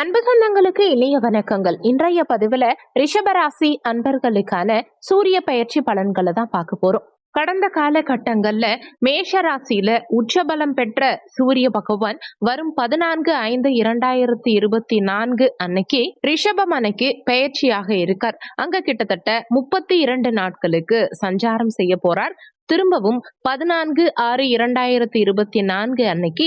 அன்பு சொந்தங்களுக்கு இனிய வணக்கங்கள். இன்றைய பதிவுல ரிஷபராசி அன்பர்களுக்கான சூரிய பயிற்சி பலன்களை தான் பார்க்க போறோம். கடந்த காலகட்டங்கள்ல மேஷராசியில உச்சபலம் பெற்ற சூரிய பகவான் வரும் பதினான்கு ஐந்து இரண்டாயிரத்தி இருபத்தி நான்கு அன்னைக்கு ரிஷபம் அன்னைக்கு பயிற்சியாக இருக்கார். அங்க கிட்டத்தட்ட முப்பத்தி இரண்டு நாட்களுக்கு சஞ்சாரம் செய்ய போறார். திரும்பவும் பதினான்கு ஆறு இரண்டாயிரத்தி இருபத்தி நான்கு அன்னைக்கு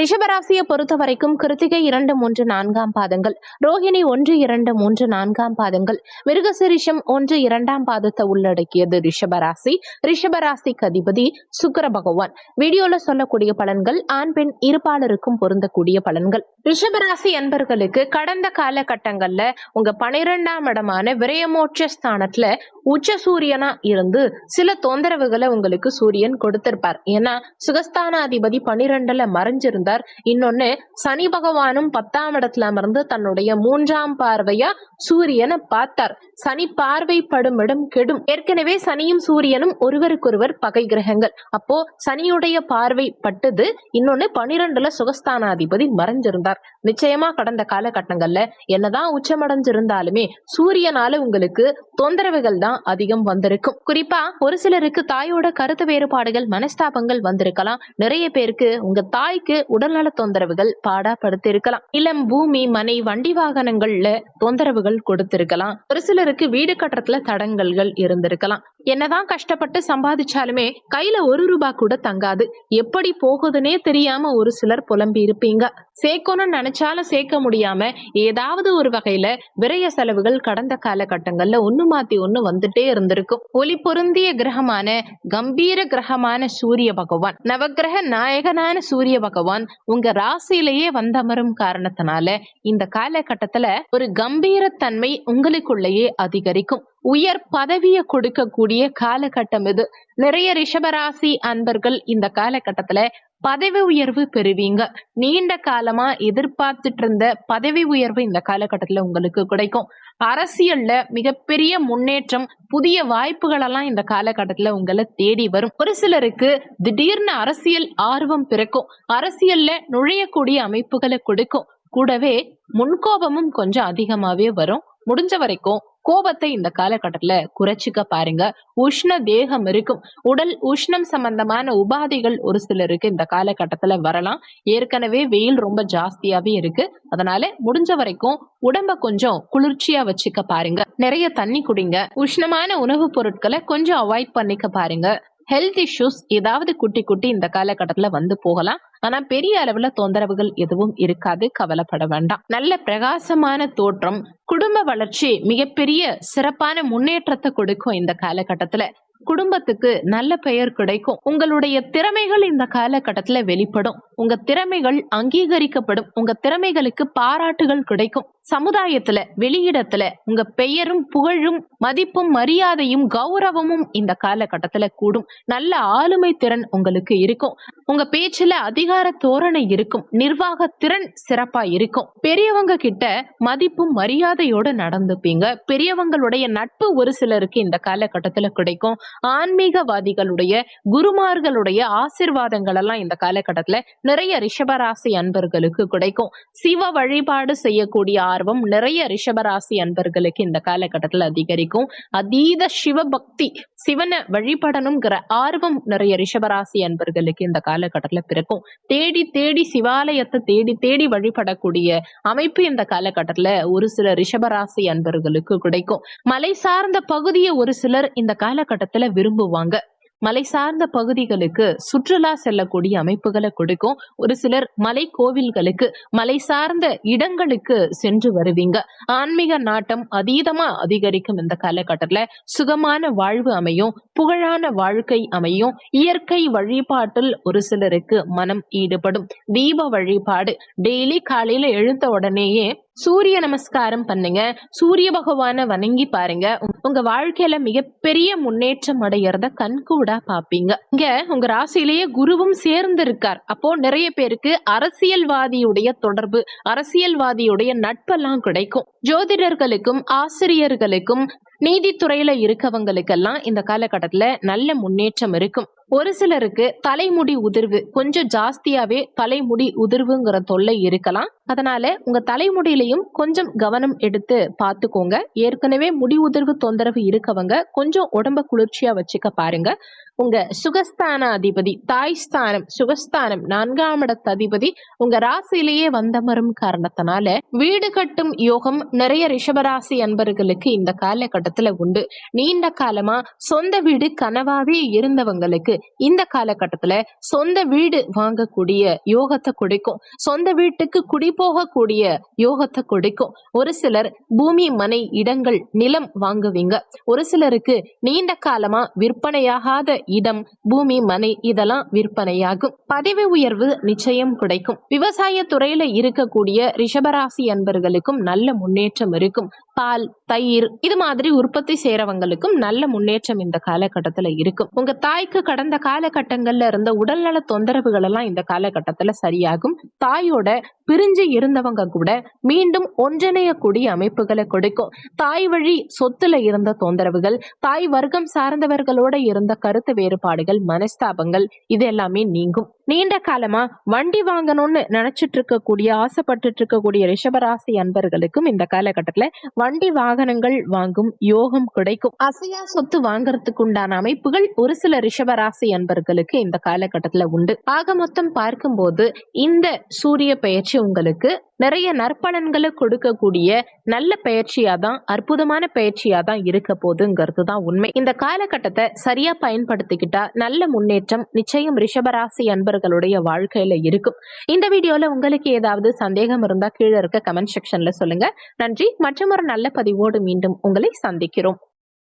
ரிஷபராசியை பொறுத்த வரைக்கும் கிருத்திகை இரண்டு மூன்று நான்காம் பாதங்கள். ரோஹிணி ஒன்று இரண்டு மூன்று நான்காம் பாதங்கள். மிருகசிரிஷம் ஒன்று இரண்டாம் பாதத்தை உள்ளடக்கியது ரிஷபராசி. ரிஷபராசிக்கு அதிபதி சுக்கர பகவான். வீடியோல சொல்லக்கூடிய பலன்கள் ஆண் பெண் இருபாலருக்கும் பொருந்தக்கூடிய பலன்கள். ரிஷபராசி அன்பர்களுக்கு கடந்த காலகட்டங்கள்ல உங்க பனிரெண்டாம் இடமான விரயமோட்ச ஸ்தானத்துல உச்ச சூரியனா இருந்து சில தொந்தரவுகளை உங்களுக்கு சூரியன் கொடுத்திருப்பார். ஏன்னா சுகஸ்தானாதிபதி பனிரெண்டுல இருந்தார் இன்னொன்னு சனி பகவானும் பத்தாம் இடத்துல அமர்ந்து தன்னுடைய மூன்றாம் பார்வையா சூரியனை பார்த்தார். சனி பார்வைப்படும் இடம் கெடும். ஏற்கனவே சனியும் சூரியனும் ஒருவருக்கொருவர் பகை கிரகங்கள். அப்போ சனியுடைய பார்வை பட்டது. இன்னொன்னு பனிரெண்டுல சுகஸ்தானாதிபதி மறைஞ்சிருந்தார். நிச்சயமா கடந்த காலகட்டங்கள்ல என்னதான் உச்சமடைஞ்சிருந்தாலுமே சூரியனால உங்களுக்கு தொந்தரவுகள் தான் அதிகம் வந்திருக்கும். குறிப்பா ஒரு சிலருக்கு தாயோட கருத்து வேறுபாடுகள் மனஸ்தாபங்கள் வந்திருக்கலாம். நிறைய பேருக்கு உங்க தாய்க்கு உடல்நல தொந்தரவுகள் பாடா படுத்திருக்கலாம் இளம் பூமி மனை வண்டி வாகனங்கள்ல தொந்தரவுகள் கொடுத்திருக்கலாம். ஒரு சிலருக்கு வீடு கட்டுறதுல தடங்கல்கள் இருந்திருக்கலாம். என்னதான் கஷ்டப்பட்டு சம்பாதிச்சாலுமே கையில ஒரு ரூபாய் கூட தங்காது. எப்படி போகுதுன்னே தெரியாம ஒரு சிலர் புலம்பி இருப்பீங்க. சேர்க்கணும்னு நினைச்சாலும் சேர்க்க முடியாம ஏதாவது ஒரு வகையில விரய செலவுகள் கடந்த காலகட்டங்கள்ல ஒண்ணு மாத்தி ஒண்ணு வந்துட்டே இருந்திருக்கும். ஒளி பொருந்திய கிரகமான கம்பீர கிரகமான சூரிய பகவான் நவக்கிரக நாயகனான சூரிய பகவான் உங்க ராசியிலேயே வந்தமரும் காரணத்தினால இந்த காலகட்டத்துல ஒரு கம்பீரத்தன்மை உங்களுக்குள்ளேயே அதிகரிக்கும். உயர் பதவியை கொடுக்கக்கூடிய காலகட்டம் இது. நிறைய ரிஷபராசி அன்பர்கள் இந்த காலகட்டத்துல பதவி உயர்வு பெறுவீங்க. நீண்ட காலமா எதிர்பார்த்துட்டு இருந்த பதவி உயர்வு இந்த காலகட்டத்தில் உங்களுக்கு கிடைக்கும். அரசியல்ல மிகப்பெரிய முன்னேற்றம் புதிய வாய்ப்புகளெல்லாம் இந்த காலகட்டத்தில் உங்களை தேடி வரும். ஒரு சிலருக்கு திடீர்னு அரசியல் ஆர்வம் பிறக்கும். அரசியல்ல நுழையக்கூடிய அமைப்புகளை கொடுக்கும். கூடவே முன்கோபமும் கொஞ்சம் அதிகமாவே வரும். முடிஞ்ச வரைக்கும் கோபத்தை இந்த காலகட்டத்துல குறைச்சிக்க பாருங்க. உஷ்ண தேகம் இருக்கும். உடல் உஷ்ணம் சம்பந்தமான உபாதைகள் ஒரு சிலருக்கு இந்த காலகட்டத்துல வரலாம். ஏற்கனவே வெயில் ரொம்ப ஜாஸ்தியாவே இருக்கு. அதனால முடிஞ்ச வரைக்கும் உடம்ப கொஞ்சம் குளிர்ச்சியா வச்சுக்க பாருங்க. நிறைய தண்ணி குடிங்க. உஷ்ணமான உணவுப் பொருட்களை கொஞ்சம் அவாய்ட் பண்ணிக்க பாருங்க. ஹெல்த் இஷ்யூஸ் ஏதாவது குட்டி குட்டி இந்த காலகட்டத்துல வந்து போகலாம். ஆனா பெரிய அளவுல தொந்தரவுகள் எதுவும் இருக்காது. கவலைப்பட வேண்டாம். நல்ல பிரகாசமான தோற்றம் குடும்ப வளர்ச்சி மிகப்பெரிய சிறப்பான முன்னேற்றத்தை கொடுக்கும் இந்த காலகட்டத்துல. குடும்பத்துக்கு நல்ல பெயர் கிடைக்கும். உங்களுடைய திறமைகள் இந்த காலகட்டத்துல வெளிப்படும். உங்க திறமைகள் அங்கீகரிக்கப்படும். உங்க திறமைகளுக்கு பாராட்டுகள் கிடைக்கும். சமுதாயத்துல வெளியிடத்துல உங்க பெயரும் புகழும் மதிப்பும் மரியாதையும் கௌரவமும் இந்த காலகட்டத்துல கூடும். நல்ல ஆளுமை திறன் உங்களுக்கு இருக்கும். உங்க பேச்சுல அதிகார தோரணை இருக்கும். நிர்வாக திறன் சிறப்பா இருக்கும். பெரியவங்க கிட்ட மதிப்பும் மரியாதையோட நடந்துப்பீங்க. பெரியவங்களுடைய நட்பு ஒரு சிலருக்கு இந்த காலகட்டத்துல கிடைக்கும். ஆன்மீகவாதிகளுடைய குருமார்களுடைய ஆசிர்வாதங்கள் எல்லாம் இந்த காலகட்டத்துல நிறைய ரிஷபராசி அன்பர்களுக்கு கிடைக்கும். சிவ வழிபாடு செய்யக்கூடிய ஆர்வம் நிறைய ரிஷபராசி அன்பர்களுக்கு இந்த காலகட்டத்துல அதிகரிக்கும். அதீத சிவபக்தி சிவனை வழிபடணுங்கிற ஆர்வம் நிறைய ரிஷபராசி அன்பர்களுக்கு இந்த காலகட்டத்துல பிறக்கும். தேடி தேடி சிவாலயத்தை தேடி தேடி வழிபடக்கூடிய அமைப்பு இந்த காலகட்டத்துல ஒரு சில ரிஷபராசி அன்பர்களுக்கு கிடைக்கும். மலை சார்ந்த பகுதியை ஒரு சிலர் இந்த காலகட்டத்தில் விரும்புவாங்க. மலை சார்ந்த பகுதிகளுக்கு சுற்றுலா செல்லக்கூடிய அமைப்புகளை கொடுக்கும். ஒரு சிலர் மலை கோவில்களுக்கு மலை சார்ந்த இடங்களுக்கு சென்று வருவீங்க. ஆன்மீக நாட்டம் அதீதமா அதிகரிக்கும் இந்த காலகட்டத்துல. சுகமான வாழ்வு அமையும் புகழான வாழ்க்கை அமையும். இயற்கை வழிபாட்டில் ஒரு சிலருக்கு மனம் ஈடுபடும். தீப வழிபாடு. டெய்லி காலையில எழுந்த உடனேயே சூரிய நமஸ்காரம் பண்ணுங்க. சூரிய பகவானை வணங்கி பாருங்க. உங்க- வாழ்க்கையில மிகப்பெரிய முன்னேற்றம் அடையிறத கண்கூடா பாப்பீங்க. இங்க உங்க ராசியிலேயே குருவும் சேர்ந்து இருக்கார். அப்போ நிறைய பேருக்கு அரசியல்வாதியுடைய தொடர்பு அரசியல்வாதியுடைய நட்பெல்லாம் கிடைக்கும். ஜோதிடர்களுக்கும் ஆசிரியர்களுக்கும் நீதித்துறையில இருக்கவங்களுக்கெல்லாம் இந்த காலகட்டத்துல நல்ல முன்னேற்றம் இருக்கும். ஒரு சிலருக்கு தலைமுடி உதிர்வு கொஞ்சம் ஜாஸ்தியாவே தலைமுடி உதிர்வுங்கிற தொல்லை இருக்கலாம். அதனால உங்க தலைமுடியிலையும் கொஞ்சம் கவனம் எடுத்து பார்த்துக்கோங்க. ஏற்கனவே முடி உதிர்வு தொந்தரவு இருக்கவங்க கொஞ்சம் உடம்ப குளிர்ச்சியா வச்சுக்க பாருங்க. உங்க சுகஸ்தான அதிபதி தாய் ஸ்தானம் சுகஸ்தானம் நான்காம் இடத்த அதிபதி உங்க ராசியிலேயே வந்தமரும் காரணத்தினால வீடு கட்டும் யோகம் நிறைய ரிஷபராசி அன்பர்களுக்கு இந்த காலகட்டத்துல உண்டு. நீண்ட காலமா சொந்த வீடு கனவாவே இருந்தவங்களுக்கு இந்த காலகட்டத்துல சொந்த வீடு வாங்கக்கூடிய யோகத்தை கொடுக்கும். சொந்த வீட்டுக்கு குடி போகக்கூடிய யோகத்தை கொடுக்கும். ஒரு சிலர் பூமி மனை இடங்கள் நிலம் வாங்குவீங்க. ஒரு சிலருக்கு நீண்ட காலமா விற்பனையாகாத இடம் பூமி மனை இதெல்லாம் விற்பனையாகும். பதவி உயர்வு நிச்சயம் கிடைக்கும். விவசாய துறையில இருக்கக்கூடிய ரிஷபராசி அன்பர்களுக்கும் நல்ல முன்னேற்றம் இருக்கும். பால் தயிர் இது மாதிரி உற்பத்தி செய்கிறவங்களுக்கும் நல்ல முன்னேற்றம் இந்த காலகட்டத்துல இருக்கும். உங்க தாய்க்கு கடந்த காலகட்டங்கள்ல இருந்த உடல்நல தொந்தரவுகள் எல்லாம் இந்த காலகட்டத்துல சரியாகும். தாயோட பிரிஞ்சு இருந்தவங்க கூட மீண்டும் ஒன்றிணையக்கூடிய அமைப்புகளை கொடுக்கும். தாய் வழி சொத்துல இருந்த தொந்தரவுகள் தாய் வர்க்கம் சார்ந்தவர்களோட இருந்த கருத்து வேறுபாடுகள் மனஸ்தாபங்கள் இது எல்லாமே நீங்கும். நீண்ட காலமா வண்டி வாங்கணும்னு நினைச்சிட்டு இருக்கக்கூடிய ஆசைப்பட்டுட்டு இருக்கக்கூடிய ரிஷபராசி அன்பர்களுக்கும் இந்த காலகட்டத்துல வண்டி வாகனங்கள் வாங்கும் யோகம் கிடைக்கும். அசையா சொத்து வாங்குறதுக்கு உண்டான அமைப்புகள் ஒரு சில ரிஷபராசி அன்பர்களுக்கு இந்த காலகட்டத்துல உண்டு. ஆக மொத்தம் பார்க்கும்போது இந்த சூரிய பயிற்சி உங்களுக்கு நிறைய நற்பலன்களை கொடுக்கக்கூடிய நல்ல பயிற்சியாக தான் அற்புதமான பயிற்சியாக தான் இருக்க போதுங்கிறது தான் உண்மை. இந்த காலகட்டத்தை சரியா பயன்படுத்திக்கிட்டா நல்ல முன்னேற்றம் நிச்சயம் ரிஷபராசி அன்பர்களுடைய வாழ்க்கையில இருக்கும். இந்த வீடியோல உங்களுக்கு ஏதாவது சந்தேகம் இருந்தா கீழே இருக்க கமெண்ட் செக்ஷன்ல சொல்லுங்க. நன்றி. மற்றும் ஒரு நல்ல பதிவோடு மீண்டும் உங்களை சந்திக்கிறோம்.